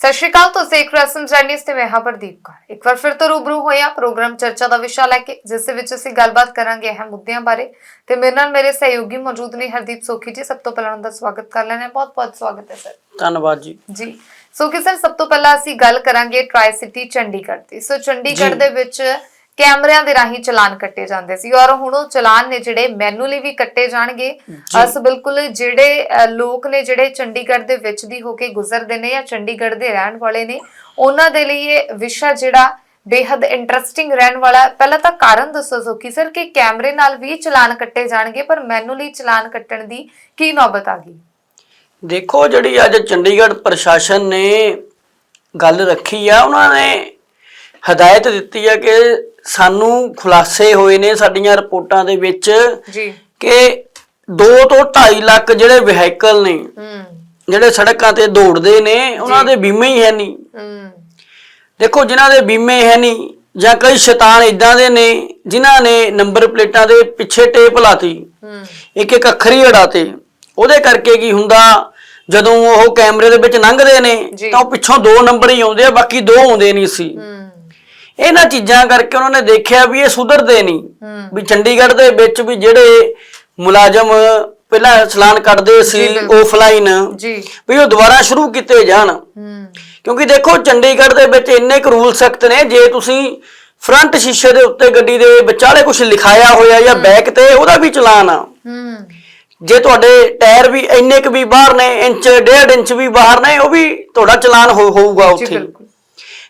ਸਤਿ ਸ਼੍ਰੀ ਅਕਾਲ ਤੁਸੀਂ ਰਹੇ ਹੋ ਜਰਨਲਿਸਟ ਤੇ ਮੈਂ ਹਾਂ ਪ੍ਰਦੀਪ ਕੌਰ। ਇੱਕ ਵਾਰ ਫਿਰ ਤੋਂ ਰੂਬਰੂ ਹੋਇਆ ਪ੍ਰੋਗਰਾਮ ਚਰਚਾ ਦਾ ਵਿਸ਼ਾ ਲੈ ਕੇ ਜਿਸ ਦੇ ਵਿੱਚ ਅਸੀਂ ਗੱਲਬਾਤ ਕਰਾਂਗੇ ਅਹਿਮ ਮੁੱਦਿਆਂ ਬਾਰੇ। ਤੇ ਮੇਰੇ ਨਾਲ ਮੇਰੇ ਸਹਿਯੋਗੀ ਮੌਜੂਦ ਨੇ ਹਰਦੀਪ ਸੋਖੀ ਜੀ ਸਭ ਤੋਂ ਪਹਿਲਾਂ ਉਹਨਾਂ ਦਾ ਸਵਾਗਤ ਕਰ ਲੈਣਾ ਬਹੁਤ ਬਹੁਤ ਸਵਾਗਤ ਹੈ ਸਰ। ਧੰਨਵਾਦ ਜੀ। ਜੀ ਸੋ ਕਿ ਸਰ ਸਭ ਤੋਂ ਪਹਿਲਾਂ ਅਸੀਂ ਗੱਲ ਕਰਾਂਗੇ ਟ੍ਰਾਈ ਸਿਟੀ ਚੰਡੀਗੜ੍ਹ ਦੀ। ਸੋ ਚੰਡੀਗੜ੍ਹ। ਦੇ ਵਿੱਚ ਕੈਮਰਿਆਂ ਦੇ ਰਾਹੀਂ ਚਲਾਨ ਕੱਟੇ ਜਾਂਦੇ ਸੀ ਔਰ ਹੁਣ ਉਹ ਚਲਾਨ ਨੇ ਜਿਹੜੇ ਮੈਨੂਅਲੀ ਵੀ ਕੱਟੇ ਜਾਣਗੇ। ਅਸ ਬਿਲਕੁਲ ਜਿਹੜੇ ਲੋਕ ਨੇ ਜਿਹੜੇ ਚੰਡੀਗੜ੍ਹ ਦੇ ਵਿੱਚ ਦੀ ਹੋ ਕੇ ਗੁਜ਼ਰਦੇ ਨੇ ਜਾਂ ਚੰਡੀਗੜ੍ਹ ਦੇ ਰਹਿਣ ਵਾਲੇ ਨੇ ਉਹਨਾਂ ਦੇ ਲਈ ਇਹ ਵਿਸ਼ਾ ਜਿਹੜਾ ਬੇहद ਇੰਟਰਸਟਿੰਗ ਰਹਿਣ ਵਾਲਾ। ਪਹਿਲਾਂ ਤਾਂ ਕਾਰਨ ਦੱਸੋ ਸੋਕੀ ਸਰ ਕਿ ਕੈਮਰੇ ਨਾਲ ਵੀ ਚਲਾਨ ਕੱਟੇ ਜਾਣਗੇ ਪਰ ਮੈਨੂਅਲੀ ਚਲਾਨ ਕੱਟਣ ਦੀ ਕੀ ਨੌਬਤ ਆ ਗਈ ਦੇਖੋ ਜਿਹੜੀ ਅੱਜ ਚੰਡੀਗੜ੍ਹ ਪ੍ਰਸ਼ਾਸਨ ਨੇ ਗੱਲ ਰੱਖੀ ਆ ਉਹਨਾਂ ਨੇ ਹਦਾਇਤ ਦਿੱਤੀ ਆ ਕਿ ਸਾਨੂੰ ਖੁਲਾਸੇ ਹੋਏ ਨੇ ਸਾਡੀਆਂ ਰਿਪੋਰਟਾਂ ਦੇ ਵਿੱਚ ਜੀ। ਕਿ 2 ਤੋਂ 2.5 ਲੱਖ ਜਿਹੜੇ ਵਹੀਕਲ ਨੇ ਹੂੰ। ਜਿਹੜੇ ਸੜਕਾਂ ਤੇ ਦੌੜਦੇ ਨੇ ਉਹਨਾਂ ਦੇ ਬੀਮੇ ਹੀ ਹੈ ਨਹੀਂ। ਹੂੰ। ਦੇਖੋ ਜਿਨ੍ਹਾਂ ਦੇ ਬੀਮੇ ਹੈ ਨਹੀਂ ਜਾਂ ਕਈ ਸ਼ੈਤਾਨ ਇਦਾਂ ਦੇ ਨੇ ਜਿਨ੍ਹਾਂ ਨੇ ਨੰਬਰ ਪਲੇਟਾਂ ਦੇ ਪਿੱਛੇ ਟੇਪ ਲਾਤੀ ਹੂੰ। ਇੱਕ ਇੱਕ ਅੱਖਰੀ ਅੜਾਤੇ ਉਹਦੇ ਕਰਕੇ ਕੀ ਹੁੰਦਾ ਜਦੋਂ ਉਹ ਕੈਮਰੇ ਦੇ ਵਿੱਚ ਲੰਘਦੇ ਨੇ। ਤਾਂ ਉਹ ਪਿੱਛੋਂ ਦੋ ਨੰਬਰ ਹੀ ਆਉਂਦੇ ਆ ਬਾਕੀ ਦੋ ਆਉਂਦੇ ਨਹੀਂ ਸੀ। ਹੂੰ। ਇਹਨਾਂ ਚੀਜ਼ਾਂ ਕਰਕੇ ਉਹਨਾਂ ਨੇ ਦੇਖਿਆ ਵੀ ਇਹ ਸੁਧਰਦੇ ਨਹੀਂ। ਵੀ ਚੰਡੀਗੜ੍ਹ ਦੇ ਵਿੱਚ ਵੀ ਜਿਹੜੇ ਮੁਲਾਜ਼ਮ ਪਹਿਲਾਂ ਚਲਾਨ ਕੱਟਦੇ ਸੀ। ਆਫਲਾਈਨ ਜੀ। ਵੀ ਉਹ ਦੁਬਾਰਾ ਸ਼ੁਰੂ ਕੀਤੇ ਜਾਣ। ਕਿਉਂਕਿ ਦੇਖੋ ਚੰਡੀਗੜ੍ਹ ਦੇ ਵਿੱਚ ਇੰਨੇ ਕੁ ਰੂਲ ਸਖਤ ਨੇ ਜੇ ਤੁਸੀਂ ਫਰੰਟ ਸ਼ੀਸ਼ੇ ਦੇ ਉੱਤੇ ਗੱਡੀ ਦੇ ਵਿਚਾਲੇ ਕੁਝ ਲਿਖਾਇਆ ਹੋਇਆ ਜਾਂ ਬੈਕ ਤੇ ਉਹਦਾ ਵੀ ਚਲਾਨ ਆ। ਜੇ ਤੁਹਾਡੇ ਟਾਇਰ ਵੀ ਇੰਨੇ ਕੁ ਵੀ ਬਾਹਰ ਨੇ ਇੰਚ ਡੇਢ ਇੰਚ ਵੀ ਬਾਹਰ ਨੇ ਉਹ ਵੀ ਤੁਹਾਡਾ ਚਲਾਨ ਹੋਊਗਾ ਉੱਥੇ।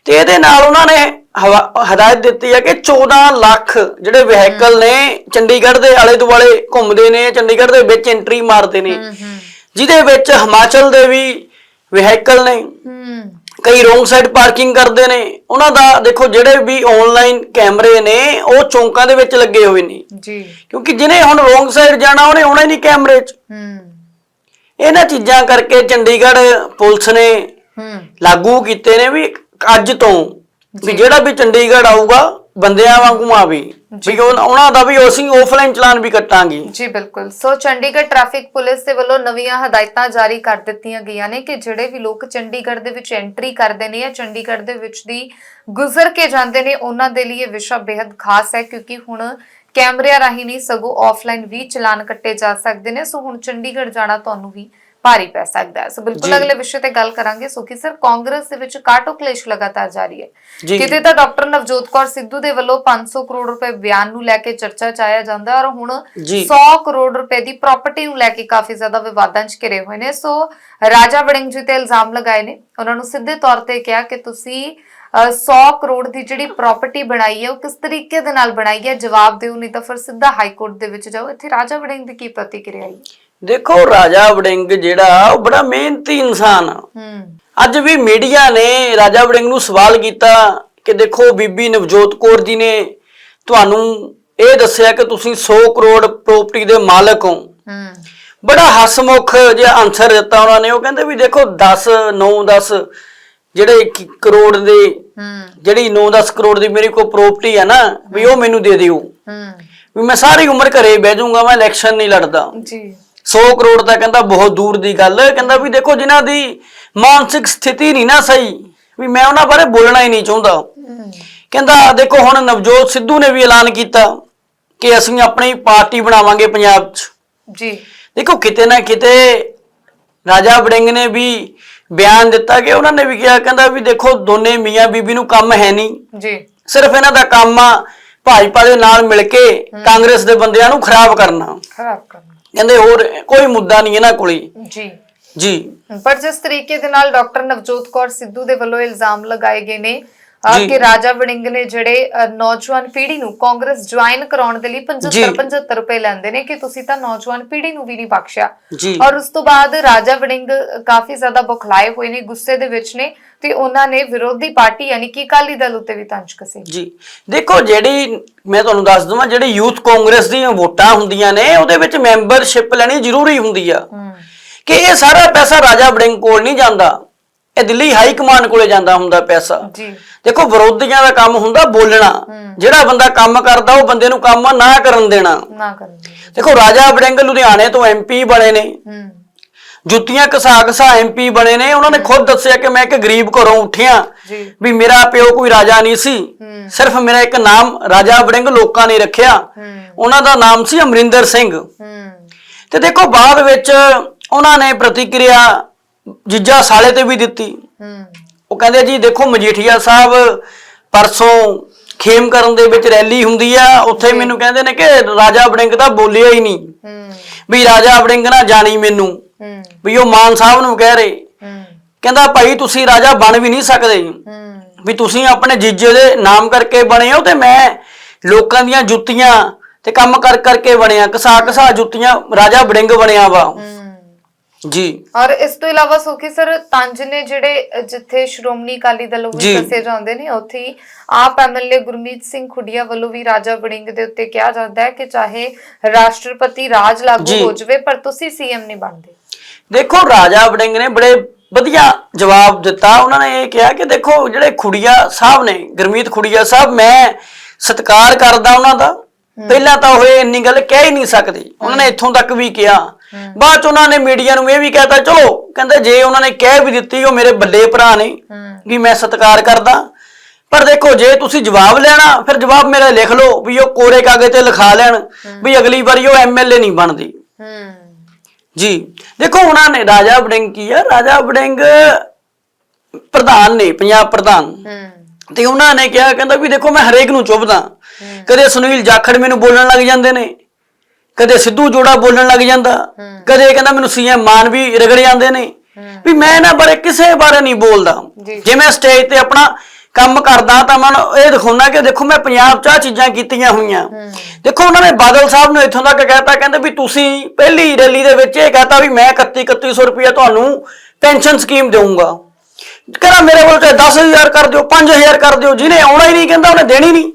ਤੇ ਇਹਦੇ ਨਾਲ ਉਹਨਾਂ ਨੇ ਹਦਾਇਤ ਦਿੱਤੀ ਹੈ ਕਿ 14 ਲੱਖ ਜਿਹੜੇ ਵਹੀਕਲ ਨੇ ਚੰਡੀਗੜ੍ਹ ਦੇ ਆਲੇ ਦੁਆਲੇ ਘੁੰਮਦੇ ਨੇ ਚੰਡੀਗੜ੍ਹ ਦੇ ਵਿੱਚ ਐਂਟਰੀ ਮਾਰਦੇ ਨੇ ਜਿਹਦੇ ਵਿੱਚ ਹਿਮਾਚਲ ਦੇ ਵੀ ਵਹੀਕਲ ਨੇ। ਕਈ ਰੋਂਗ ਸਾਈਡ ਪਾਰਕਿੰਗ ਕਰਦੇ ਨੇ। ਉਹਨਾਂ ਦਾ ਦੇਖੋ ਜਿਹੜੇ ਵੀ ਆਨਲਾਈਨ ਕੈਮਰੇ ਨੇ ਉਹ ਚੌਂਕਾਂ ਦੇ ਵਿੱਚ ਲੱਗੇ ਹੋਏ ਨੇ। ਜੀ। ਕਿਉਂਕਿ ਜਿਹਨੇ ਹੁਣ ਰੋਂਗ ਸਾਈਡ ਜਾਣਾ ਉਹਨੇ ਆਉਣਾ ਹੀ ਨਹੀਂ ਕੈਮਰੇ 'ਚ। ਇਹਨਾਂ ਚੀਜ਼ਾਂ ਕਰਕੇ ਚੰਡੀਗੜ੍ਹ ਪੁਲਿਸ ਨੇ ਲਾਗੂ ਕੀਤੇ ਨੇ ਵੀ ਅੱਜ ਤੋਂ ਵੀ ਜਿਹੜਾ ਵੀ ਚੰਡੀਗੜ੍ਹ ਆਊਗਾ ਬੰਦਿਆਂ ਵਾਂਗੂ ਆਵੇ ਵੀ। ਉਹ- ਉਹਨਾਂ ਦਾ ਵੀ ਅਸੀਂ ਆਫਲਾਈਨ ਚਲਾਨ ਵੀ ਕੱਟਾਂਗੇ। ਜੀ ਬਿਲਕੁਲ। ਸੋ ਚੰਡੀਗੜ੍ਹ ਟ੍ਰੈਫਿਕ ਪੁਲਿਸ ਦੇ ਵੱਲੋਂ ਨਵੀਆਂ ਹਦਾਇਤਾਂ ਜਾਰੀ ਕਰ ਦਿੱਤੀਆਂ ਗਈਆਂ ਨੇ ਕਿ ਜਿਹੜੇ ਵੀ ਲੋਕ ਚੰਡੀਗੜ੍ਹ ਦੇ ਵਿੱਚ ਐਂਟਰੀ ਕਰਦੇ ਨੇ ਜਾਂ ਚੰਡੀਗੜ੍ਹ ਦੇ ਵਿੱਚ ਦੀ ਗੁਜ਼ਰ ਕੇ ਜਾਂਦੇ ਨੇ ਉਹਨਾਂ ਦੇ ਲਈ ਇਹ ਵਿਸ਼ਾ ਬੇहद ਖਾਸ ਹੈ ਕਿਉਂਕਿ ਹੁਣ ਕੈਮਰਿਆਂ ਰਾਹੀਂ ਨਹੀਂ ਸਗੋਂ ਆਫਲਾਈਨ ਵੀ ਚਲਾਨ ਕੱਟੇ ਜਾ ਸਕਦੇ ਨੇ। ਸੋ ਹੁਣ ਚੰਡੀਗੜ੍ਹ ਜਾਣਾ ਤੁਹਾਨੂੰ ਵੀ ਭਾਰੀ ਪੈ ਸਕਦਾ ਹੈ। ਸੋ ਬਿਲਕੁਲ। ਅਗਲੇ ਵਿਸ਼ੇ ਤੇ ਗੱਲ ਕਰਾਂਗੇ। ਸੋ ਕਿ ਸਰ ਕਾਂਗਰਸ ਦੇ ਵਿੱਚ ਕਾਟੋ ਕਲੇਸ਼ ਲਗਾਤਾਰ ਜਾਰੀ ਹੈ। ਕਿਤੇ ਤਾਂ ਡਾਕਟਰ ਨਵਜੋਤ ਕੌਰ ਸਿੱਧੂ ਦੇ ਵੱਲੋਂ 500 ਕਰੋੜ ਰੁਪਏ ਬਿਆਨ ਨੂੰ ਲੈ ਕੇ ਚਰਚਾ ਚ ਆਇਆ ਜਾਂਦਾ ਔਰ ਹੁਣ ਜੀ। 100 ਕਰੋੜ ਰੁਪਏ ਦੀ ਪ੍ਰਾਪਰਟੀ ਨੂੰ ਲੈ ਕੇ ਕਾਫੀ ਜ਼ਿਆਦਾ ਵਿਵਾਦਾਂ 'ਚ ਘਿਰੇ ਹੋਏ ਨੇ। ਸੋ ਰਾਜਾ ਵੜਿੰਗ ਜੀ ਤੇ ਇਲਜ਼ਾਮ ਲਗਾਏ ਨੇ। ਉਹਨਾਂ ਨੂੰ ਸਿੱਧੇ ਤੌਰ ਤੇ ਕਿਹਾ ਕਿ ਤੁਸੀਂ ਅ, 100 ਕਰੋੜ ਦੀ ਜਿਹੜੀ ਪ੍ਰਾਪਰਟੀ ਬਣਾਈ ਹੈ ਉਹ ਕਿਸ ਤਰੀਕੇ ਦੇ ਨਾਲ ਬਣਾਈ ਹੈ? ਜਵਾਬ ਦਿਓ ਨਹੀਂ ਤਾਂ ਫਿਰ ਸਿੱਧਾ ਹਾਈ ਕੋਰਟ ਦੇ ਵਿੱਚ ਜਾਓ। ਇੱਥੇ ਰਾਜਾ ਵੜਿੰਗ ਦੀ ਕੀ ਪ੍ਰਤੀਕਿਰਿਆ ਹੈ ਦੇਖੋ ਰਾਜਾ ਵੜਿੰਗ ਜਿਹੜਾ ਉਹ ਬੜਾ ਮਿਹਨਤੀ ਇਨਸਾਨ ਆ। ਅੱਜ ਵੀ ਮੀਡੀਆ ਨੇ ਰਾਜਾ ਵੜਿੰਗ ਨੂੰ ਸਵਾਲ ਕੀਤਾ ਕਿ ਦੇਖੋ ਬੀਬੀ ਨਵਜੋਤ ਕੌਰ ਜੀ ਨੇ ਤੁਹਾਨੂੰ ਇਹ ਦੱਸਿਆ ਕਿ ਤੁਸੀਂ 100 ਕਰੋੜ ਪ੍ਰਾਪਰਟੀ ਦੇ ਮਾਲਕ ਹੋ। ਬੜਾ ਹਸਮੁਖ ਜਿਹਾ ਆਨਸਰ ਦਿੱਤਾ ਉਹਨਾਂ ਨੇ। ਉਹ ਕਹਿੰਦੇ ਵੀ ਦੇਖੋ 10 9 10 ਜਿਹੜੇ ਕਰੋੜ ਦੇ ਜਿਹੜੀ 9-10 ਕਰੋੜ ਦੀ ਮੇਰੀ ਕੋਈ ਪ੍ਰਾਪਰਟੀ ਹੈ ਨਾ ਵੀ ਉਹ ਮੈਨੂੰ ਦੇ ਦਿਓ। ਵੀ ਮੈਂ ਸਾਰੀ ਉਮਰ ਘਰੇ ਬਹਿ ਜਾਊਂਗਾ ਮੈਂ ਇਲੈਕਸ਼ਨ ਨਹੀਂ ਲੜਦਾ। ਜੀ। 100 ਕਰੋੜ ਦਾ ਕਹਿੰਦਾ ਬਹੁਤ ਦੂਰ ਦੀ ਗੱਲ ਕਹਿੰਦਾ ਵੀ ਦੇਖੋ ਜਿਨ੍ਹਾਂ ਦੀ ਮਾਨਸਿਕ ਸਥਿਤੀ ਨਹੀਂ ਨਾ ਸਹੀ ਵੀ ਮੈਂ ਉਹਨਾਂ ਬਾਰੇ ਬੋਲਣਾ ਹੀ ਨਹੀਂ ਚਾਹੁੰਦਾ। ਕਹਿੰਦਾ ਦੇਖੋ ਹੁਣ ਨਵਜੋਤ ਸਿੱਧੂ ਨੇ ਵੀ ਐਲਾਨ ਕੀਤਾ ਕਿ ਅਸੀਂ ਆਪਣੀ ਪਾਰਟੀ ਬਣਾਵਾਂਗੇ ਪੰਜਾਬ 'ਚ। ਜੀ। ਦੇਖੋ ਕਿਤੇ ਨਾ ਕਿਤੇ ਰਾਜਾ ਵੜਿੰਗ ਨੇ ਵੀ ਬਿਆਨ ਦਿੱਤਾ ਕਿ ਉਹਨਾਂ ਨੇ ਵੀ ਕਿਹਾ ਕਹਿੰਦਾ ਵੀ ਦੇਖੋ ਦੋਨੇ ਮੀਆਂ ਬੀਬੀ ਨੂੰ ਕੰਮ ਹੈ ਨਹੀਂ। ਜੀ। ਸਿਰਫ ਇਹਨਾਂ ਦਾ ਕੰਮ ਆ ਭਾਜਪਾ ਦੇ ਨਾਲ ਮਿਲ ਕੇ ਕਾਂਗਰਸ ਦੇ ਬੰਦਿਆਂ ਨੂੰ ਖਰਾਬ ਕਰਨਾ। ਖਰਾਬ ਕਰਨਾ। ਕਹਿੰਦੇ ਹੋਰ ਕੋਈ ਮੁੱਦਾ ਨਹੀਂ ਇਹਨਾਂ ਕੋਲੇ। ਜੀ। ਜੀ। ਪਰ ਜਿਸ ਤਰੀਕੇ ਦੇ ਨਾਲ ਡਾਕਟਰ ਨਵਜੋਤ ਕੌਰ ਸਿੱਧੂ ਦੇ ਵੱਲੋਂ ਇਲਜ਼ਾਮ ਲਗਾਏ ਗਏ ਨੇ ਅਹ, ਜੀ। ਕਿ ਰਾਜਾ ਵੜਿੰਗ ਨੇ ਜਿਹੜੇ ਅਹ, ਨੌਜਵਾਨ ਪੀੜ੍ਹੀ ਨੂੰ ਕਾਂਗਰਸ ਜੁਆਇਨ ਕਰਾਉਣ ਦੇ ਲਈ 75 ਜੀ। 75 ਰੁਪਏ ਲੈਂਦੇ ਨੇ ਕਿ ਤੁਸੀਂ ਤਾਂ ਨੌਜਵਾਨ ਪੀੜ੍ਹੀ ਨੂੰ ਵੀ ਨਹੀਂ ਬਖਸ਼ਿਆ। ਜੀ। ਔਰ ਉਸ ਤੋਂ ਬਾਅਦ ਰਾਜਾ ਵੜਿੰਗ ਕਾਫੀ ਜ਼ਿਆਦਾ ਬੁਖਲਾਏ ਹੋਏ ਨੇ ਗੁੱਸੇ ਦੇ ਵਿੱਚ ਨੇ। ਤੇ ਉਹਨਾਂ ਨੇ ਵਿਰੋਧੀ ਪਾਰਟੀ ਯਾਨੀ ਕਿ ਅਕਾਲੀ ਦਲ ਉੱਤੇ ਵੀ ਤੰਜ ਕਸੇ। ਜੀ ਦੇਖੋ ਜਿਹੜੀ ਮੈਂ ਤੁਹਾਨੂੰ ਦੱਸ ਦਵਾਂ ਜਿਹੜੀ ਯੂਥ ਕਾਂਗਰਸ ਦੀਆਂ ਵੋਟਾਂ ਹੁੰਦੀਆਂ ਨੇ ਉਹਦੇ ਵਿੱਚ ਮੈਂਬਰਸ਼ਿਪ ਲੈਣੀ ਜ਼ਰੂਰੀ ਹੁੰਦੀ ਆ। ਕਿ ਇਹ ਸਾਰਾ ਪੈਸਾ ਰਾਜਾ ਵੜਿੰਗ ਕੋਲ ਨਹੀਂ ਜਾਂਦਾ। ਇਹ ਦਿੱਲੀ ਹਾਈ ਕਮਾਂਡ ਕੋਲੇ ਜਾਂਦਾ ਹੁੰਦਾ ਪੈਸਾ। ਜੀ। ਦੇਖੋ ਵਿਰੋਧੀਆਂ ਦਾ ਕੰਮ ਹੁੰਦਾ ਬੋਲਣਾ। ਜਿਹੜਾ ਬੰਦਾ ਕੰਮ ਕਰਦਾ ਉਹ ਬੰਦੇ ਨੂੰ ਕੰਮ ਨਾ ਕਰਨ ਦੇਣਾ। ਨਾ ਕਰਨ ਦੇਖੋ ਰਾਜਾ ਵੜਿੰਗ ਲੁਧਿਆਣੇ ਤੋਂ ਐਮਪੀ ਬਣੇ ਨੇ। ਹੂੰ। ਜੁੱਤੀਆਂ ਘਸਾ ਘਸਾ ਐਮਪੀ ਬਣੇ ਨੇ ਉਹਨਾਂ ਨੇ ਖੁਦ ਦੱਸਿਆ ਕਿ ਮੈਂ ਇੱਕ ਗਰੀਬ ਘਰੋਂ ਉੱਠਿਆ ਵੀ ਮੇਰਾ ਪਿਓ ਕੋਈ ਰਾਜਾ ਨਹੀਂ ਸੀ ਸਿਰਫ ਮੇਰਾ ਇੱਕ ਨਾਮ ਰਾਜਾ ਵੜਿੰਗ ਲੋਕਾਂ ਨੇ ਰੱਖਿਆ। ਉਹਨਾਂ ਦਾ ਨਾਮ ਸੀ ਅਮਰਿੰਦਰ ਸਿੰਘ। ਤੇ ਦੇਖੋ ਬਾਅਦ ਵਿੱਚ ਉਹਨਾਂ ਨੇ ਪ੍ਰਤੀਕਿਰਿਆ ਜਿੱਜਾ ਸਾਲੇ ਤੇ ਵੀ ਦਿੱਤੀ। ਉਹ ਕਹਿੰਦੇ ਜੀ ਦੇਖੋ ਮਜੀਠੀਆ ਸਾਹਿਬ ਪਰਸੋਂ ਖੇਮ ਕਰਨ ਦੇ ਵਿੱਚ ਰੈਲੀ ਹੁੰਦੀ ਆ ਉੱਥੇ ਮੈਨੂੰ ਕਹਿੰਦੇ ਨੇ ਕਿ ਰਾਜਾ ਵੜਿੰਗ ਤਾਂ ਬੋਲਿਆ ਹੀ ਨਹੀਂ। ਵੀ ਰਾਜਾ ਵੜਿੰਗ ਨਾ ਜਾਣੀ ਮੈਨੂੰ। ਹੂੰ। ਵੀ ਉਹ ਮਾਨ ਸਾਹਿਬ ਨੂੰ ਕਹਿ ਰਹੇ। ਹੂੰ। ਕਹਿੰਦਾ ਭਾਈ ਤੁਸੀਂ ਰਾਜਾ ਬਣ ਵੀ ਨਹੀਂ ਸਕਦੇ। ਹੂੰ। ਵੀ ਤੁਸੀਂ ਆਪਣੇ ਜੀਜੇ ਦੇ ਨਾਮ ਕਰਕੇ ਬਣੇ ਹੋ ਤੇ ਮੈਂ ਲੋਕਾਂ ਦੀਆਂ ਜੁੱਤੀਆਂ ਤੇ ਕੰਮ ਕਰ ਕਰਕੇ ਬਣਿਆ ਕਸਾ ਕਸਾ ਜੁੱਤੀਆਂ ਰਾਜਾ ਵੜਿੰਗ ਬਣਿਆ ਵਾ। ਹੂੰ। ਜੀ। ਔਰ ਇਸ ਤੋਂ ਇਲਾਵਾ ਸੋਖੀ ਸਰ ਤੰਜ ਨੇ ਜਿਹੜੇ ਜਿੱਥੇ ਸ਼੍ਰੋਮਣੀ ਅਕਾਲੀ ਦਲ ਜੀ। ਦੱਸੇ ਜਾਂਦੇ ਨੇ ਉੱਥੇ ਹੀ ਆਪ ਐਮਐਲਏ ਗੁਰਮੀਤ ਸਿੰਘ ਖੁੱਡੀਆ ਵੱਲੋਂ ਵੀ ਰਾਜਾ ਵੜਿੰਗ ਦੇ ਉੱਤੇ ਕਿਹਾ ਜਾਂਦਾ ਹੈ ਕਿ ਚਾਹੇ ਰਾਸ਼ਟਰਪਤੀ ਰਾਜ ਲਾਗੂ। ਹੋ ਜਾਵੇ ਪਰ ਤੁਸੀਂ ਸੀਐਮ ਨਹੀਂ ਬਣਦੇ। ਦੇਖੋ ਰਾਜਾ ਵੜਿੰਗ ਨੇ ਬੜੇ ਵਧੀਆ ਜਵਾਬ ਦਿੱਤਾ। ਉਹਨਾਂ ਨੇ ਇਹ ਕਿਹਾ ਕਿ ਦੇਖੋ ਜਿਹੜੇ ਖੁੜੀਆ ਸਾਹਿਬ ਨੇ ਗੁਰਮੀਤ ਖੁੜੀਆ ਸਾਹਿਬ ਮੈਂ ਸਤਿਕਾਰ ਕਰਦਾ ਉਹਨਾਂ ਦਾ। ਪਹਿਲਾਂ ਤਾਂ ਉਹ ਇੰਨੀ ਗੱਲ ਕਹਿ ਹੀ ਨਹੀਂ ਸਕਦੇ। ਉਹਨਾਂ ਨੇ ਇੱਥੋਂ ਤੱਕ ਵੀ ਕਿਹਾ। ਬਾਅਦ ਚ ਉਹਨਾਂ ਨੇ ਮੀਡੀਆ ਨੂੰ ਇਹ ਵੀ ਕਹਿਤਾ ਚਲੋ ਕਹਿੰਦੇ ਜੇ ਉਹਨਾਂ ਨੇ ਕਹਿ ਵੀ ਦਿੱਤੀ ਉਹ ਮੇਰੇ ਵੱਡੇ ਭਰਾ ਨੇ ਵੀ ਮੈਂ ਸਤਿਕਾਰ ਕਰਦਾ। ਪਰ ਦੇਖੋ ਜੇ ਤੁਸੀਂ ਜਵਾਬ ਲੈਣਾ ਫਿਰ ਜਵਾਬ ਮੇਰਾ ਲਿਖ ਲਓ ਵੀ ਉਹ ਕੋਰੇ ਕਾਗਜ਼ ਤੇ ਲਿਖਾ ਲੈਣ ਵੀ ਅਗਲੀ ਵਾਰੀ ਉਹ ਐਮਐਲਏ ਨਹੀਂ ਬਣਦੀ। ਜੀ ਦੇਖੋ ਉਹਨਾਂ ਨੇ ਰਾਜਾ ਵੜਿੰਗ ਕੀ ਆ? ਰਾਜਾ ਵੜਿੰਗ ਪ੍ਰਧਾਨ ਨੇ ਪੰਜਾਬ ਪ੍ਰਧਾਨ। ਹੂੰ। ਤੇ ਉਹਨਾਂ ਨੇ ਕਿਹਾ ਕਹਿੰਦਾ ਵੀ ਦੇਖੋ ਮੈਂ ਹਰੇਕ ਨੂੰ ਚੁੱਭਦਾ। ਕਦੇ ਸੁਨੀਲ ਜਾਖੜ ਮੈਨੂੰ ਬੋਲਣ ਲੱਗ ਜਾਂਦੇ ਨੇ ਕਦੇ ਸਿੱਧੂ ਜੋੜਾ ਬੋਲਣ ਲੱਗ ਜਾਂਦਾ ਕਦੇ ਕਹਿੰਦਾ ਮੈਨੂੰ ਸੀਐਮ ਮਾਨ ਵੀ ਰਗੜ ਜਾਂਦੇ ਨੇ। ਵੀ ਮੈਂ ਇਹਨਾਂ ਬਾਰੇ ਕਿਸੇ ਬਾਰੇ ਨਹੀਂ ਬੋਲਦਾ। ਜੇ ਮੈਂ ਸਟੇਜ ਤੇ ਆਪਣਾ ਕੰਮ ਕਰਦਾ ਤਾਂ ਮੈਂ ਉਹਨੂੰ ਇਹ ਦਿਖਾਉਣਾ ਕਿ ਦੇਖੋ ਮੈਂ ਪੰਜਾਬ 'ਚ ਆਹ ਚੀਜ਼ਾਂ ਕੀਤੀਆਂ ਹੋਈਆਂ। ਦੇਖੋ ਉਹਨਾਂ ਨੇ ਬਾਦਲ ਸਾਹਿਬ ਨੂੰ ਇੱਥੋਂ ਤੱਕ ਕਹਿਤਾ ਕਹਿੰਦੇ ਵੀ ਤੁਸੀਂ ਪਹਿਲੀ ਰੈਲੀ ਦੇ ਵਿੱਚ ਇਹ ਕਹਤਾ ਵੀ ਮੈਂ 31 3100 ਰੁਪਇਆ ਤੁਹਾਨੂੰ ਪੈਨਸ਼ਨ ਸਕੀਮ ਦੇਵਾਂਗਾ ਕਹਿੰਦਾ ਮੇਰੇ ਕੋਲ ਚਾਹੇ 10000 ਕਰ ਦਿਓ 5000 ਕਰ ਦਿਓ ਜਿਹਨੇ ਆਉਣਾ ਹੀ ਨਹੀਂ ਕਹਿੰਦਾ ਉਹਨੇ ਦੇਣੀ ਨਹੀਂ।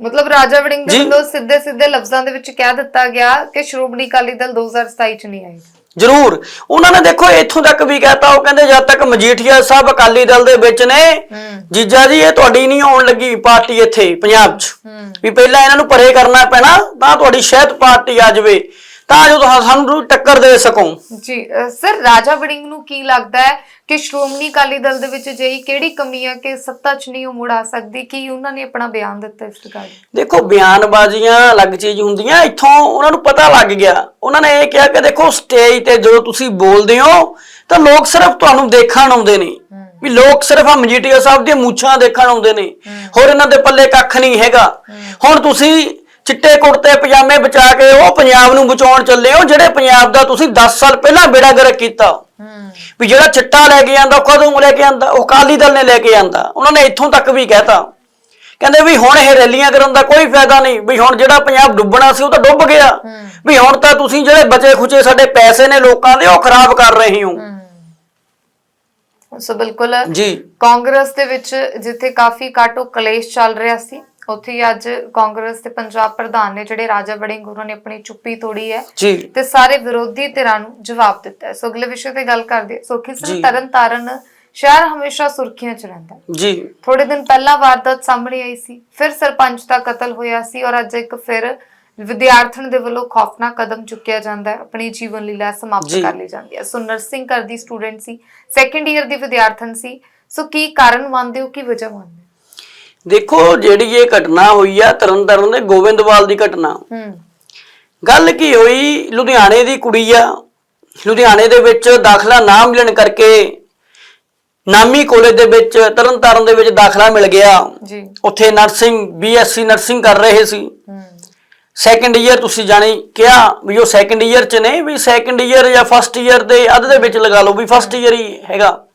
ਮਤਲਬ ਰਾਜਾ ਵੜਿੰਗ ਦੇ। ਵੱਲੋਂ ਸਿੱਧੇ ਸਿੱਧੇ ਲਫ਼ਜ਼ਾਂ ਦੇ ਵਿੱਚ ਕਹਿ ਦਿੱਤਾ ਗਿਆ ਕਿ ਸ਼੍ਰੋਮਣੀ ਅਕਾਲੀ ਦਲ 2027 ਚ ਨਹੀਂ ਆਏਗਾ। ਜ਼ਰੂਰ। ਉਹਨਾਂ ਨੇ ਦੇਖੋ ਇੱਥੋਂ ਤੱਕ ਵੀ ਕਹਤਾ ਉਹ ਕਹਿੰਦੇ ਜਦ ਤੱਕ ਮਜੀਠੀਆ ਸਾਹਿਬ ਅਕਾਲੀ ਦਲ ਦੇ ਵਿੱਚ ਨੇ ਜੀਜਾ ਜੀ ਇਹ ਤੁਹਾਡੀ ਨਹੀਂ ਆਉਣ ਲੱਗੀ ਪਾਰਟੀ ਇੱਥੇ ਪੰਜਾਬ 'ਚ। ਵੀ ਪਹਿਲਾਂ ਇਹਨਾਂ ਨੂੰ ਪਰੇ ਕਰਨਾ ਪੈਣਾ ਤਾਂ ਤੁਹਾਡੀ ਸ਼ਾਇਦ ਪਾਰਟੀ ਆ ਜਾਵੇ। ਤਾਂ ਜੋ ਤੁਸੀਂ ਸਾਨੂੰ ਟੱਕਰ ਦੇ ਸਕੋ। ਜੀ ਸਰ ਰਾਜਾ ਵੜਿੰਗ ਨੂੰ ਕੀ ਲੱਗਦਾ ਹੈ ਕਿ ਸ਼੍ਰੋਮਣੀ ਅਕਾਲੀ ਦਲ ਦੇ ਵਿੱਚ ਜਿਹੀ ਕਿਹੜੀ ਕਮੀ ਹੈ ਕਿ ਸੱਤਾ 'ਚ ਨਹੀਂ ਉਹ ਮੁੜ ਆ ਸਕਦੀ? ਕੀ ਉਹਨਾਂ ਨੇ ਆਪਣਾ ਬਿਆਨ ਦਿੱਤਾ ਇਸ ਰਿਗਾਰਡ ਦੇਖੋ ਬਿਆਨਬਾਜ਼ੀਆਂ ਅਲੱਗ ਚੀਜ਼ ਹੁੰਦੀਆਂ। ਇੱਥੋਂ ਉਹਨਾਂ ਨੂੰ ਪਤਾ ਲੱਗ ਗਿਆ। ਉਹਨਾਂ ਨੇ ਇਹ ਕਿਹਾ ਕਿ ਦੇਖੋ ਸਟੇਜ ਤੇ ਜਦੋਂ ਤੁਸੀਂ ਬੋਲਦੇ ਹੋ ਤਾਂ ਲੋਕ ਸਿਰਫ ਤੁਹਾਨੂੰ ਦੇਖਣ ਆਉਂਦੇ ਨੇ। ਵੀ ਲੋਕ ਸਿਰਫ ਆ ਮਜੀਠੀਆ ਸਾਹਿਬ ਦੀਆਂ ਮੂਛਾਂ ਦੇਖਣ ਆਉਂਦੇ ਨੇ। ਹੋਰ ਇਹਨਾਂ ਦੇ ਪੱਲੇ ਕੱਖ ਨਹੀਂ ਹੈਗਾ। ਹੁਣ ਤੁਸੀਂ ਚਿੱਟੇ ਕੁੜਤੇ ਪਜਾਮੇ ਬਚਾ ਕੇ ਉਹ ਪੰਜਾਬ ਨੂੰ ਬਚਾਉਣ ਚੱਲੇ ਹੋ ਜਿਹੜੇ ਪੰਜਾਬ ਦਾ ਤੁਸੀਂ 10 ਸਾਲ ਪਹਿਲਾਂ ਬੇੜਾ ਗਰਕ ਕੀਤਾ। ਵੀ ਜਿਹੜਾ ਚਿੱਟਾ ਲੈ ਕੇ ਆਂਦਾ ਕਦੋਂ ਲੈ ਕੇ ਆਂਦਾ? ਉਹ ਅਕਾਲੀ ਦਲ ਨੇ ਲੈ ਕੇ ਆਂਦਾ। ਉਹਨਾਂ ਨੇ ਇੱਥੋਂ ਤੱਕ ਵੀ ਕਹਿਤਾ। ਕਹਿੰਦੇ ਵੀ ਹੁਣ ਇਹ ਰੈਲੀਆਂ ਕਰਨ ਦਾ ਕੋਈ ਫਾਇਦਾ ਨਹੀਂ। ਵੀ ਹੁਣ ਜਿਹੜਾ ਪੰਜਾਬ ਡੁੱਬਣਾ ਸੀ ਉਹ ਤਾਂ ਡੁੱਬ ਗਿਆ। ਵੀ ਹੁਣ ਤਾਂ ਤੁਸੀਂ ਜਿਹੜੇ ਬਚੇ ਖੁਚੇ ਸਾਡੇ ਪੈਸੇ ਨੇ ਲੋਕਾਂ ਦੇ ਉਹ ਖਰਾਬ ਕਰ ਰਹੇ ਹੋ। ਸੋ ਬਿਲਕੁਲ ਜੀ। ਕਾਂਗਰਸ ਦੇ ਵਿੱਚ ਜਿੱਥੇ ਕਾਫੀ ਕਾਟੋ ਕਲੇਸ਼ ਚੱਲ ਰਿਹਾ ਸੀ ਉੱਥੇ ਹੀ ਅੱਜ ਕਾਂਗਰਸ ਦੇ ਪੰਜਾਬ ਪ੍ਰਧਾਨ ਨੇ ਜਿਹੜੇ ਰਾਜਾ ਵੜਿੰਗ ਉਹਨਾਂ ਨੇ ਆਪਣੀ ਚੁੱਪੀ ਤੋੜੀ ਹੈ ਜੀ। ਤੇ ਸਾਰੇ ਵਿਰੋਧੀ ਧਿਰਾਂ ਨੂੰ ਜਵਾਬ ਦਿੱਤਾ ਹੈ। ਸੋ ਅਗਲੇ ਵਿਸ਼ੇ ਤੇ ਗੱਲ ਕਰਦੇ ਸੋ ਕਿਸੇ ਜੀ। ਤਰਨ ਤਾਰਨ ਸ਼ਹਿਰ ਹਮੇਸ਼ਾ ਸੁਰਖੀਆਂ 'ਚ ਰਹਿੰਦਾ ਹੈ। ਜੀ। ਥੋੜੇ ਦਿਨ ਪਹਿਲਾਂ ਵਾਰਦਾਤ ਸਾਹਮਣੇ ਆਈ ਸੀ ਫਿਰ ਸਰਪੰਚ ਦਾ ਕਤਲ ਹੋਇਆ ਸੀ ਔਰ ਅੱਜ ਇੱਕ ਫਿਰ ਵਿਦਿਆਰਥਣ ਦੇ ਵੱਲੋਂ ਖੌਫਨਾਕ ਕਦਮ ਚੁੱਕਿਆ ਜਾਂਦਾ ਹੈ। ਆਪਣੀ ਜੀਵਨ ਲੀਲਾ ਸਮਾਪਤ ਜੀ। ਕਰ ਲਈ ਜਾਂਦੀ ਹੈ। ਸੋ ਨਰਸਿੰਗ ਕਰਦੀ ਸਟੂਡੈਂਟ ਸੀ ਸੈਕੰਡ ਈਅਰ ਦੀ ਵਿਦਿਆਰਥਣ ਸੀ। ਸੋ ਕੀ ਕਾਰਨ ਮੰਨਦੇ ਹੋ ਕੀ ਵਜ੍ਹਾ ਮੰਨਦੇ ਹੋ? ਦੇਖੋ ਜਿਹੜੀ ਇਹ ਘਟਨਾ ਹੋਈ ਆ ਤਰਨਤਾਰਨ ਦੇ ਗੋਬਿੰਦਵਾਲ ਦੀ ਘਟਨਾ। ਹੂੰ। ਗੱਲ ਕੀ ਹੋਈ? ਲੁਧਿਆਣੇ ਦੀ ਕੁੜੀ ਆ। ਲੁਧਿਆਣੇ ਦੇ ਵਿੱਚ ਦਾਖਲਾ ਨਾ ਮਿਲਣ ਕਰਕੇ ਨਾਮੀ ਕਾਲਜ ਦੇ ਵਿੱਚ ਤਰਨਤਾਰਨ ਦੇ ਵਿੱਚ ਦਾਖਲਾ ਮਿਲ ਗਿਆ। ਜੀ। ਉੱਥੇ ਨਰਸਿੰਗ ਬੀਐਸਸੀ ਨਰਸਿੰਗ ਕਰ ਰਹੇ ਸੀ। ਸੈਕੰਡ ਈਅਰ ਤੁਸੀਂ ਜਾਣੀ ਕਿਹਾ ਵੀ ਉਹ ਸੈਕੰਡ ਈਅਰ ਚ ਨੇ ਵੀ ਸੈਕੰਡ ਈਅਰ ਜਾਂ ਫਸਟ ਈਅਰ ਦੇ ਅੱਧ ਦੇ ਵਿੱਚ ਲਗਾ ਲਓ ਵੀ ਫਸਟ ਈਅਰ ਹੀ ਹੈਗਾ।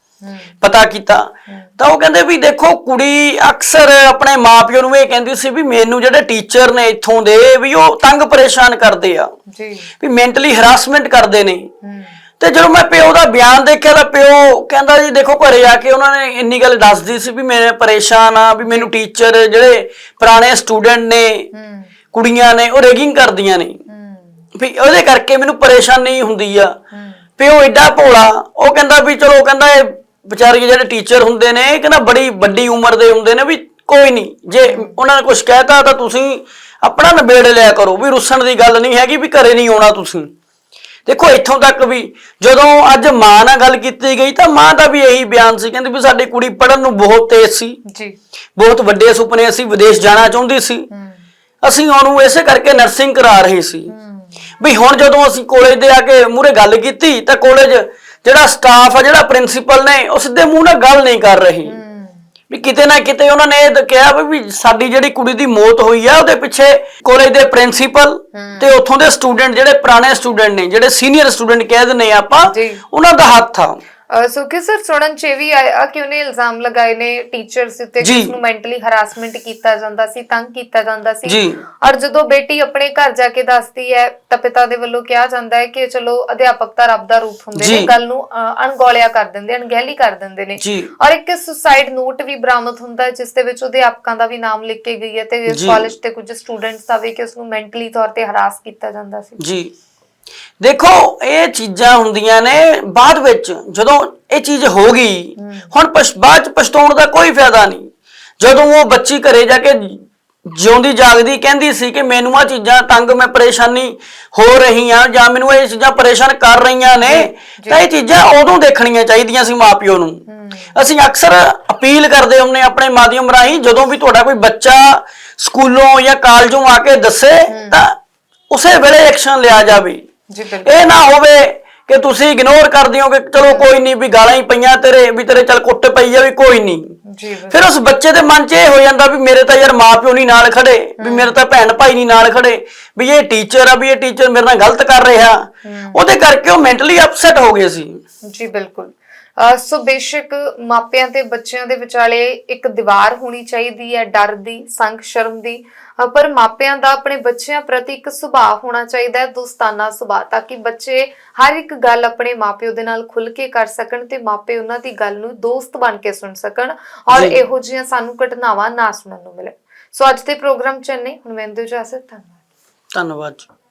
ਪਤਾ ਕੀਤਾ। ਤਾਂ ਉਹ ਕਹਿੰਦੇ ਵੀ ਦੇਖੋ ਕੁੜੀ ਅਕਸਰ ਆਪਣੇ ਮਾਪਿਓ ਨੂੰ ਇਹ ਕਹਿੰਦੀ ਸੀ ਵੀ ਮੈਨੂੰ ਜਿਹੜੇ ਟੀਚਰ ਨੇ ਇੱਥੋਂ ਦੇ ਵੀ ਉਹ ਤੰਗ ਪਰੇਸ਼ਾਨ ਕਰਦੇ ਆ। ਜੀ। ਵੀ ਮੈਂਟਲੀ ਹਰਾਸਮੈਂਟ ਕਰਦੇ ਨੇ। ਤੇ ਜਦੋਂ ਮੈਂ ਪਿਓ ਦਾ ਬਿਆਨ ਦੇਖਿਆ ਤਾਂ ਪਿਓ ਕਹਿੰਦਾ ਜੀ ਦੇਖੋ ਘਰੇ ਆ ਕੇ ਉਹਨਾਂ ਨੇ ਇੰਨੀ ਗੱਲ ਦੱਸਦੀ ਸੀ ਵੀ ਮੈਂ ਪਰੇਸ਼ਾਨ ਆ ਵੀ ਮੈਨੂੰ ਟੀਚਰ ਜਿਹੜੇ ਪੁਰਾਣੇ ਸਟੂਡੈਂਟ ਨੇ ਕੁੜੀਆਂ ਨੇ ਉਹ ਰੈਗਿੰਗ ਕਰਦੀਆਂ ਨੇ। ਵੀ ਉਹਦੇ ਕਰਕੇ ਮੈਨੂੰ ਪਰੇਸ਼ਾਨੀ ਹੁੰਦੀ ਆ। ਪਿਓ ਐਡਾ ਭੋਲਾ ਉਹ ਕਹਿੰਦਾ ਵੀ ਚਲੋ ਕਹਿੰਦਾ ਇਹ ਵਿਚਾਰੇ ਜਿਹੜੇ ਟੀਚਰ ਹੁੰਦੇ ਨੇ ਇਹ ਕਹਿੰਦਾ ਬੜੀ ਵੱਡੀ ਉਮਰ ਦੇ ਹੁੰਦੇ ਨੇ ਵੀ ਕੋਈ ਨਹੀਂ। ਜੇ ਉਹਨਾਂ ਨੇ ਕੁਝ ਕਹਿਤਾ ਤਾਂ ਤੁਸੀਂ ਆਪਣਾ ਨਿਬੇੜ ਲਿਆ ਕਰੋ ਵੀ ਰੁੱਸਣ ਦੀ ਗੱਲ ਨਹੀਂ ਹੈਗੀ ਵੀ ਘਰੇ ਨਹੀਂ ਆਉਣਾ ਤੁਸੀਂ। ਦੇਖੋ ਇੱਥੋਂ ਤੱਕ ਵੀ ਜਦੋਂ ਅੱਜ ਮਾਂ ਨਾਲ ਗੱਲ ਕੀਤੀ ਗਈ ਤਾਂ ਮਾਂ ਦਾ ਵੀ ਇਹੀ ਬਿਆਨ ਸੀ ਕਹਿੰਦੀ ਵੀ ਸਾਡੀ ਕੁੜੀ ਪੜ੍ਹਨ ਨੂੰ ਬਹੁਤ ਤੇਜ਼ ਸੀ। ਜੀ। ਬਹੁਤ ਵੱਡੇ ਸੁਪਨੇ ਅਸੀਂ ਵਿਦੇਸ਼ ਜਾਣਾ ਚਾਹੁੰਦੀ ਸੀ। ਅਸੀਂ ਉਹਨੂੰ ਇਸੇ ਕਰਕੇ ਨਰਸਿੰਗ ਕਰਾ ਰਹੇ ਸੀ। ਵੀ ਹੁਣ ਜਦੋਂ ਅਸੀਂ ਕਾਲਜ ਦੇ ਆ ਕੇ ਮੂਰੇ ਗੱਲ ਕੀਤੀ ਤਾਂ ਕਾਲਜ ਜਿਹੜਾ ਸਟਾਫ ਆ ਜਿਹੜਾ ਪ੍ਰਿੰਸੀਪਲ ਨੇ ਉਹ ਸਿੱਧੇ ਮੂੰਹ ਨਾਲ ਗੱਲ ਨਹੀਂ ਕਰ ਰਹੀ। ਵੀ ਕਿਤੇ ਨਾ ਕਿਤੇ ਉਹਨਾਂ ਨੇ ਇਹ ਕਿਹਾ ਵੀ ਸਾਡੀ ਜਿਹੜੀ ਕੁੜੀ ਦੀ ਮੌਤ ਹੋਈ ਆ ਉਹਦੇ ਪਿੱਛੇ ਕਾਲਜ ਦੇ ਪ੍ਰਿੰਸੀਪਲ ਤੇ ਉੱਥੋਂ ਦੇ ਸਟੂਡੈਂਟ ਜਿਹੜੇ ਪੁਰਾਣੇ ਸਟੂਡੈਂਟ ਨੇ ਜਿਹੜੇ ਸੀਨੀਅਰ ਸਟੂਡੈਂਟ ਕਹਿ ਆ ਆਪਾਂ। ਉਹਨਾਂ ਦਾ ਹੱਥ ਆ। ਸੁਖੀ ਸਰ ਸੁਣਨ ਚ ਇਹ ਵੀ ਆਇਆ ਕਿ ਉਹਨੇ ਇਲਜ਼ਾਮ ਲਗਾਏ ਨੇ ਟੀਚਰਸ ਉੱਤੇ ਕਿ ਨੂੰ ਮੈਂਟਲੀ ਹਰਾਸਮੈਂਟ ਕੀਤਾ ਜਾਂਦਾ ਸੀ ਤੰਗ ਕੀਤਾ ਜਾਂਦਾ ਸੀ। ਔਰ ਜਦੋਂ ਬੇਟੀ ਆਪਣੇ ਘਰ ਜਾ ਕੇ ਦੱਸਦੀ ਹੈ ਤਾਂ ਪਿਤਾ ਦੇ ਵੱਲੋਂ ਕਿਹਾ ਜਾਂਦਾ ਹੈ ਕਿ ਚਲੋ ਅਧਿਆਪਕ ਤਾਂ ਰੱਬ ਦਾ ਰੂਪ ਹੁੰਦੇ ਨੇ। ਗੱਲ ਨੂੰ ਅਣਗੌਲਿਆ ਕਰ ਦਿੰਦੇ ਅਣਗਹਿਲੀ ਕਰ ਦਿੰਦੇ ਨੇ। ਔਰ ਇੱਕ ਸੁਸਾਈਡ ਨੋਟ ਵੀ ਬਰਾਮਦ ਹੁੰਦਾ ਹੈ ਜਿਸ ਦੇ ਵਿੱਚ ਅਧਿਆਪਕਾਂ ਦਾ ਵੀ ਨਾਮ ਲਿਖ ਕੇ ਗਈ ਹੈ ਤੇ। ਕਾਲਜ ਤੇ ਕੁਝ ਸਟੂਡੈਂਟਸ ਦਾ ਵੀ ਕਿ ਉਸ ਨੂੰ ਮੈਂਟਲੀ ਤੌਰ ਤੇ ਹਰਾਸ ਕੀਤਾ ਜਾਂਦਾ ਸੀ ਜੀ ਦੇਖੋ ਇਹ ਚੀਜ਼ਾਂ ਹੁੰਦੀਆਂ ਨੇ ਬਾਅਦ ਵਿੱਚ ਜਦੋਂ ਇਹ ਚੀਜ਼ ਹੋ ਗਈ ਹੁਣ ਪਛ- ਬਾਅਦ ਚ ਪਛਤਾਉਣ ਦਾ ਕੋਈ ਫਾਇਦਾ ਨਹੀਂ। ਜਦੋਂ ਉਹ ਬੱਚੀ ਘਰੇ ਜਾ ਕੇ ਜਿਉਂਦੀ ਜਾਗਦੀ ਕਹਿੰਦੀ ਸੀ ਕਿ ਮੈਨੂੰ ਆ ਚੀਜ਼ਾਂ ਤੰਗ ਮੈਂ ਪਰੇਸ਼ਾਨੀ ਹੋ ਰਹੀ ਆ ਜਾਂ ਮੈਨੂੰ ਇਹ ਚੀਜ਼ਾਂ ਪਰੇਸ਼ਾਨ ਕਰ ਰਹੀਆਂ ਨੇ ਤਾਂ ਇਹ ਚੀਜ਼ਾਂ ਉਦੋਂ ਦੇਖਣੀਆਂ ਚਾਹੀਦੀਆਂ ਸੀ ਮਾਪਿਓ ਨੂੰ। ਅਸੀਂ ਅਕਸਰ ਅਪੀਲ ਕਰਦੇ ਹੁੰਨੇ ਆਪਣੇ ਮਾਧਿਅਮ ਰਾਹੀਂ ਜਦੋਂ ਵੀ ਤੁਹਾਡਾ ਕੋਈ ਬੱਚਾ ਸਕੂਲੋਂ ਜਾਂ ਕਾਲਜੋਂ ਆ ਕੇ ਦੱਸੇ ਤਾਂ ਉਸੇ ਵੇਲੇ ਐਕਸ਼ਨ ਲਿਆ ਜਾਵੇ। ਇਹ ਨਾ ਹੋਵੇ ਕਿ ਤੁਸੀਂ ਇਗਨੋਰ ਕਰ ਦਿਓ ਕਿ ਚਲੋ ਕੋਈ ਨਹੀਂ ਵੀ ਗਾਲਾਂ ਹੀ ਪਈਆਂ ਤੇਰੇ ਵੀ ਤੇਰੇ ਚੱਲ ਕੁੱਟ ਪਈ ਆ ਵੀ ਕੋਈ ਨਹੀਂ ਜੀ। ਫਿਰ ਉਸ ਬੱਚੇ ਦੇ ਮਨ 'ਚ ਇਹ ਹੋ ਜਾਂਦਾ ਵੀ ਮੇਰੇ ਤਾਂ ਯਾਰ ਮਾਪਿਓ ਨਹੀਂ ਨਾਲ ਖੜੇ ਵੀ ਮੇਰੇ ਤਾਂ ਭੈਣ ਭਾਈ ਨਹੀਂ ਨਾਲ ਖੜੇ ਵੀ ਇਹ ਟੀਚਰ ਆ ਵੀ ਇਹ ਟੀਚਰ ਮੇਰੇ ਨਾਲ ਗਲਤ ਕਰ ਰਿਹਾ। ਉਹਦੇ ਕਰਕੇ ਉਹ ਮੈਂਟਲੀ ਅਪਸੈਟ ਹੋ ਗਏ ਸੀ। ਜੀ ਬਿਲਕੁਲ। ਸੋ ਬੇਸ਼ੱਕ ਮਾਪਿਆਂ ਤੇ ਬੱਚਿਆਂ ਦੇ ਵਿਚਾਲੇ ਇੱਕ ਦੀਵਾਰ ਹੋਣੀ ਚਾਹੀਦੀ ਹੈ ਡਰ ਦੀ ਸੰਗ ਸ਼ਰਮ ਦੀ। ਪਰ ਮਾਪਿਆਂ ਦਾ ਆਪਣੇ ਬੱਚਿਆਂ ਪ੍ਰਤੀ ਇੱਕ ਸੁਭਾਅ ਹੋਣਾ ਚਾਹੀਦਾ ਹੈ ਦੋਸਤਾਨਾ ਸੁਭਾਅ ਤਾਂ ਕਿ ਬੱਚੇ ਹਰ ਇੱਕ ਗੱਲ ਆਪਣੇ ਮਾਪਿਓ ਦੇ ਨਾਲ ਖੁੱਲ ਕੇ ਕਰ ਸਕਣ ਤੇ ਮਾਪੇ ਉਹਨਾਂ ਦੀ ਗੱਲ ਨੂੰ ਦੋਸਤ ਬਣ ਕੇ ਸੁਣ ਸਕਣ ਔਰ। ਇਹੋ ਜਿਹੀਆਂ ਸਾਨੂੰ ਘਟਨਾਵਾਂ ਨਾ ਸੁਣਨ ਨੂੰ ਮਿਲੇ ਸੋ ਅੱਜ ਦੇ ਪ੍ਰੋਗਰਾਮ ਚ ਇੰਨੇ ਹੁਣ ਮੈਂ ਦਿਓ ਇਜਾਜ਼ਤ ਧੰਨਵਾਦ। ਧੰਨਵਾਦ